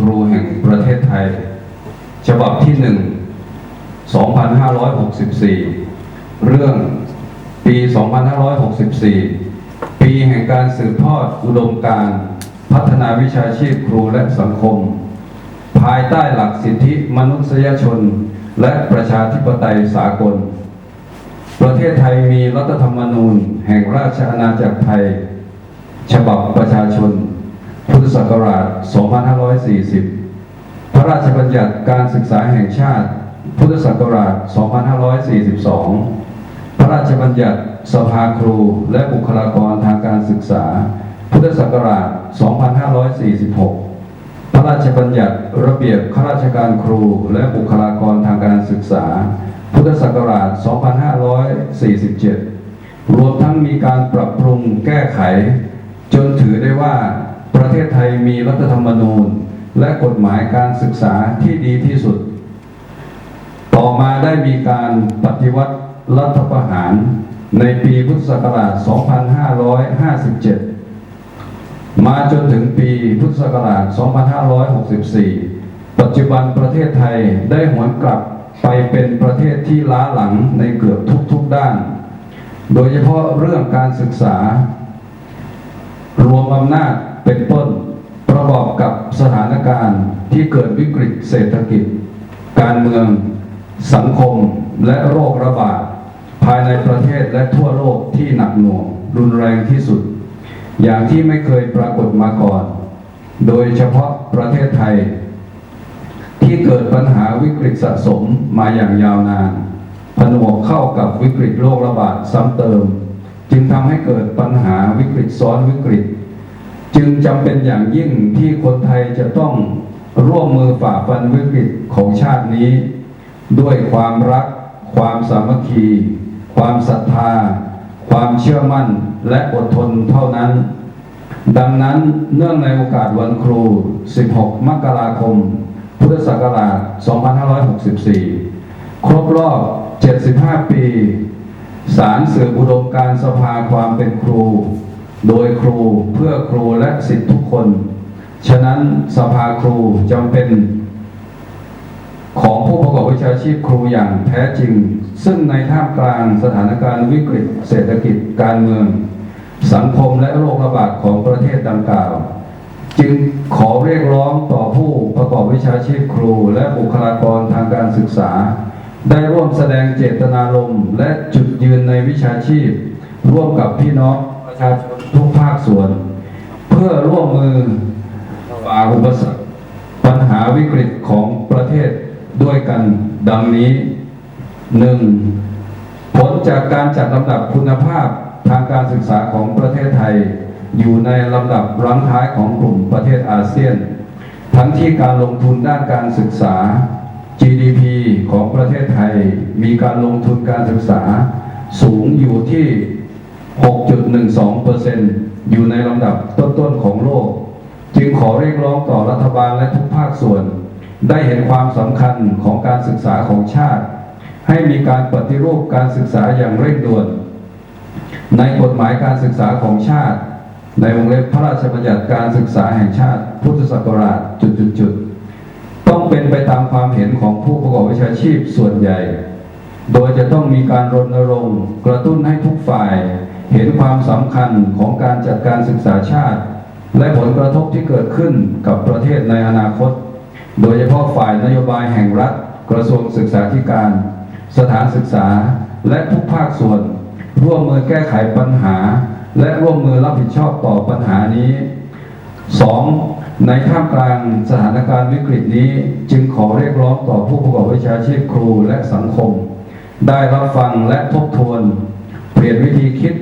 ครูแห่งประเทศไทย ฉบับที่หนึ่ง2564 เรื่องปี 2564 ปีแห่งการสืบทอดอุดมการพัฒนาวิชาชีพครูและสังคม ภายใต้หลักสิทธิมนุษยชน และประชาธิปไตยสากล ประเทศไทยมีรัฐธรรมนูญแห่งราชอาณาจักรไทย ฉบับประชาชน พุทธศักราช 2540 พระราชบัญญัติการศึกษาแห่งชาติ พุทธศักราช 2542 พระราชบัญญัติสภาครูและบุคลากรทางการศึกษา พุทธศักราช 2546 พระราชบัญญัติระเบียบข้าราชการครูและบุคลากรทางการศึกษา พุทธศักราช 2547 รวมทั้งมีการปรับปรุงแก้ไข จนถือได้ว่า ประเทศไทยมีรัฐธรรมนูญ และกฎหมายการศึกษาที่ดีที่สุด ต่อมาได้มีการปฏิวัติรัฐประหารในปีพุทธศักราช 2557 มาจนถึงปีพุทธศักราช 2564 ปัจจุบันประเทศไทยได้หวนกลับไปเป็นประเทศที่ล้าหลังในเกือบทุกๆด้าน โดยเฉพาะเรื่องการศึกษารวมอำนาจ เป็นต้น ประกอบกับสถานการณ์ที่เกิดวิกฤตเศรษฐกิจ การเมืองสังคมและโรคระบาด ภายในประเทศและทั่วโลกที่หนักหน่วงรุนแรงที่สุด อย่างที่ไม่เคยปรากฏมาก่อน โดยเฉพาะประเทศไทย ที่เกิดปัญหาวิกฤตสะสมมาอย่างยาวนาน ผนวกเข้ากับวิกฤตโรคระบาดซ้ำเติม จึงทำให้เกิดปัญหาวิกฤตซ้อนวิกฤต จึงจำเป็นอย่างยิ่งที่คนไทยจะต้องร่วมมือฝ่าฟันวิกฤตของชาตินี้ ด้วยความรัก ความสามัคคี ความศรัทธา ความเชื่อมั่นและอดทนเท่านั้น ดังนั้นเนื่องในโอกาสวันครู 16 มกราคม พุทธศักราช 2564 ครบรอบ 75 ปี สารสื่ออุดมการสภาความเป็นครู โดยครูเพื่อครูและสิทธิทุกคน ฉะนั้นสภาครูจำเป็น ของผู้ประกอบวิชาชีพครูอย่างแท้จริง ซึ่งในท่ามกลางสถานการณ์วิกฤต เศรษฐกิจการเมือง สังคมและโรคระบาดของประเทศดังกล่าว จึงขอเรียกร้องต่อผู้ประกอบวิชาชีพครู และบุคลากรทางการศึกษา ได้ร่วมแสดงเจตนารมณ์และจุดยืนในวิชาชีพ ร่วมกับพี่น้อง ประชาชนทุกภาคส่วน เพื่อร่วมมือฝ่าอุปสรรคปัญหาวิกฤตของประเทศด้วยกันดังนี้หนึ่งผลจากการจัดลำดับคุณภาพทางการศึกษาของประเทศไทย อยู่ในลำดับรั้งท้ายของกลุ่มประเทศอาเซียน ทั้งที่การลงทุนด้านการศึกษา GDP ของประเทศไทย มีการลงทุนการศึกษาสูงอยู่ที่ 6.12%อยู่ในลำดับต้นๆของโลก จึงขอเรียกร้องต่อรัฐบาลและทุกภาคส่วน ได้เห็นความสำคัญของการศึกษาของชาติ ให้มีการปฏิรูปการศึกษาอย่างเร่งด่วน ในกฎหมายการศึกษาของชาติ ในวงเล็บพระราชบัญญัติการศึกษาแห่งชาติ พุทธศักราชจุดๆๆต้องเป็นไปตามความเห็นของผู้ประกอบวิชาชีพส่วนใหญ่ โดยจะต้องมีการรณรงค์กระตุ้นให้ทุกฝ่าย เห็นความสำคัญของการจัดการศึกษาชาติ และผลกระทบที่เกิดขึ้นกับประเทศในอนาคต โดยเฉพาะฝ่ายนโยบายแห่งรัฐ กระทรวงศึกษาธิการ สถานศึกษาและทุกภาคส่วน ร่วมมือแก้ไขปัญหา และร่วมมือรับผิดชอบต่อปัญหานี้ 2. ในท่ามกลางสถานการณ์วิกฤตนี้จึงขอเรียกร้องต่อผู้ประกอบวิชาชีพครูและสังคม ได้รับฟังและทบทวน เปลี่ยนวิธีคิด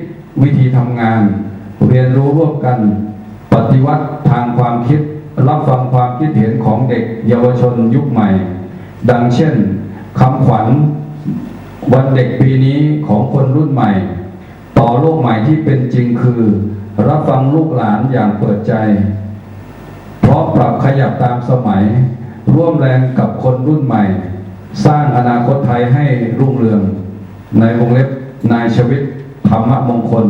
วิธีทำงาน เรียนรู้ร่วมกัน ปฏิวัติทางความคิด รับฟังความคิดเห็นของเด็กเยาวชนยุคใหม่ ดังเช่นคำขวัญวันเด็กปีนี้ของคนรุ่นใหม่ ต่อโลกใหม่ที่เป็นจริงคือ รับฟังลูกหลานอย่างเปิดใจ เพราะปรับขยับตามสมัย ร่วมแรงกับคนรุ่นใหม่ สร้างอนาคตไทยให้รุ่งเรือง ในวงเล็บนายชวิต ธรรมมงคล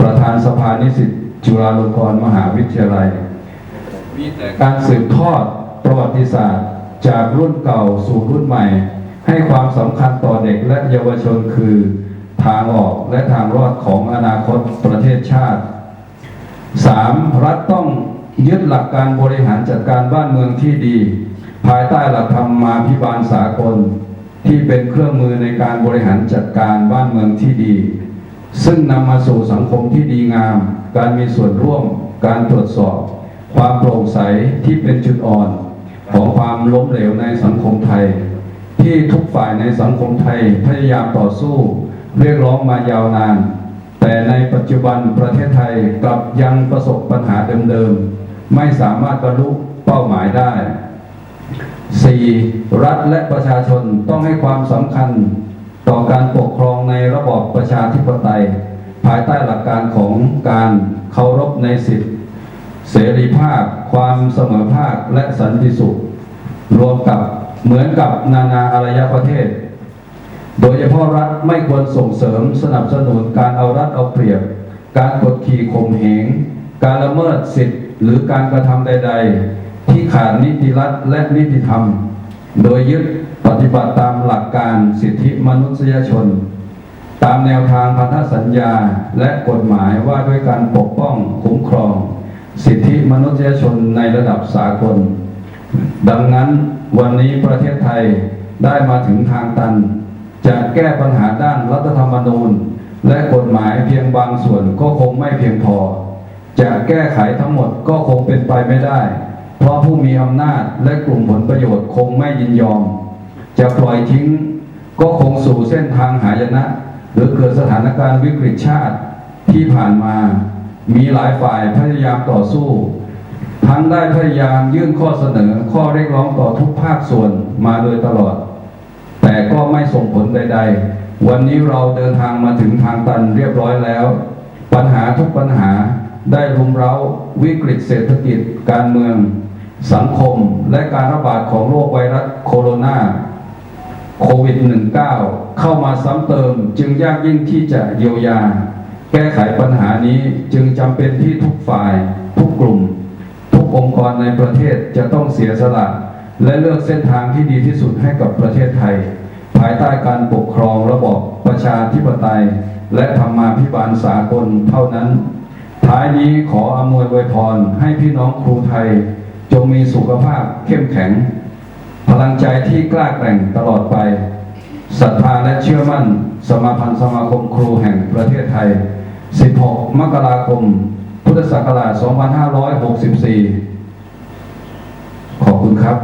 ประธานสภานิสิตจุฬาลงกรณ์มหาวิทยาลัย การสืบทอดประวัติศาสตร์ จากรุ่นเก่าสู่รุ่นใหม่ ให้ความสำคัญต่อเด็กและเยาวชนคือ ทางออกและทางรอดของอนาคตประเทศชาติ 3. รัฐต้องยึดหลักการบริหารจัดการบ้านเมืองที่ดี ภายใต้หลักธรรมมาภิบาลสากล ที่เป็นเครื่องมือในการบริหารจัดการบ้านเมืองที่ดี ซึ่งนำมาสู่สังคมที่ดีงาม การมีส่วนร่วม การตรวจสอบ ความโปร่งใสที่เป็นจุดอ่อน ของความล้มเหลวในสังคมไทย ที่ทุกฝ่ายในสังคมไทยพยายามต่อสู้ เรียกร้องมายาวนาน แต่ในปัจจุบันประเทศไทยกลับยังประสบปัญหาเดิมๆ ไม่สามารถบรรลุเป้าหมายได้ 4. รัฐและประชาชนต้องให้ความสำคัญ ต่อการปกครองในระบอบประชาธิปไตย ภายใต้หลักการของการเคารพในสิทธิเสรีภาพ ความเสมอภาคและสันติสุข รวมกับเหมือนกับนานาอารยประเทศ โดยเฉพาะรัฐไม่ควรส่งเสริมสนับสนุนการเอารัดเอาเปรียบ การกดขี่ข่มเหง การละเมิดสิทธิหรือการกระทำใด ๆ ที่ขาดนิติรัฐและนิติธรรม โดยยึด ปฏิบัติตามหลักการสิทธิมนุษยชน ตามแนวทางพันธสัญญาและกฎหมายว่าด้วยการปกป้องคุ้มครอง สิทธิมนุษยชนในระดับสากล ดังนั้นวันนี้ประเทศไทยได้มาถึงทางตัน จะแก้ปัญหาด้านรัฐธรรมนูญ และกฎหมายเพียงบางส่วนก็คงไม่เพียงพอ จะแก้ไขทั้งหมดก็คงเป็นไปไม่ได้ เพราะผู้มีอำนาจและกลุ่มผลประโยชน์คงไม่ยินยอม จะปล่อยทิ้งก็คงสู่เส้นทางหายนะ หรือเกิดสถานการณ์วิกฤตชาติที่ผ่านมา มีหลายฝ่ายพยายามต่อสู้ ทั้งได้พยายามยื่นข้อเสนอข้อเรียกร้องต่อทุกภาคส่วนมาโดยตลอด แต่ก็ไม่ส่งผลใด ๆ วันนี้เราเดินทางมาถึงทางตันเรียบร้อยแล้ว ปัญหาทุกปัญหาได้รุมเร้าวิกฤตเศรษฐกิจการเมือง สังคมและการระบาดของโรคไวรัสโคโรนา โควิด -19 เข้ามาซ้ำเติมจึงยากยิ่งที่จะเยียวยา แก้ไขปัญหานี้จึงจำเป็นที่ทุกฝ่าย ทุกกลุ่ม ทุกองค์กรในประเทศจะต้องเสียสละ และเลือกเส้นทางที่ดีที่สุดให้กับประเทศไทย ภายใต้การปกครองระบอบประชาธิปไตย และธรรมาภิบาลสากลเท่านั้น ท้ายนี้ขออำนวยอวยพรให้พี่น้องครูไทย จงมีสุขภาพเข้มแข็ง พลังใจที่กล้าแกร่งตลอดไปศรัทธาและเชื่อมั่น สมาพันธ์สมาคมครูแห่งประเทศไทย 16 มกราคม พุทธศักราช 2564 ขอบคุณครับ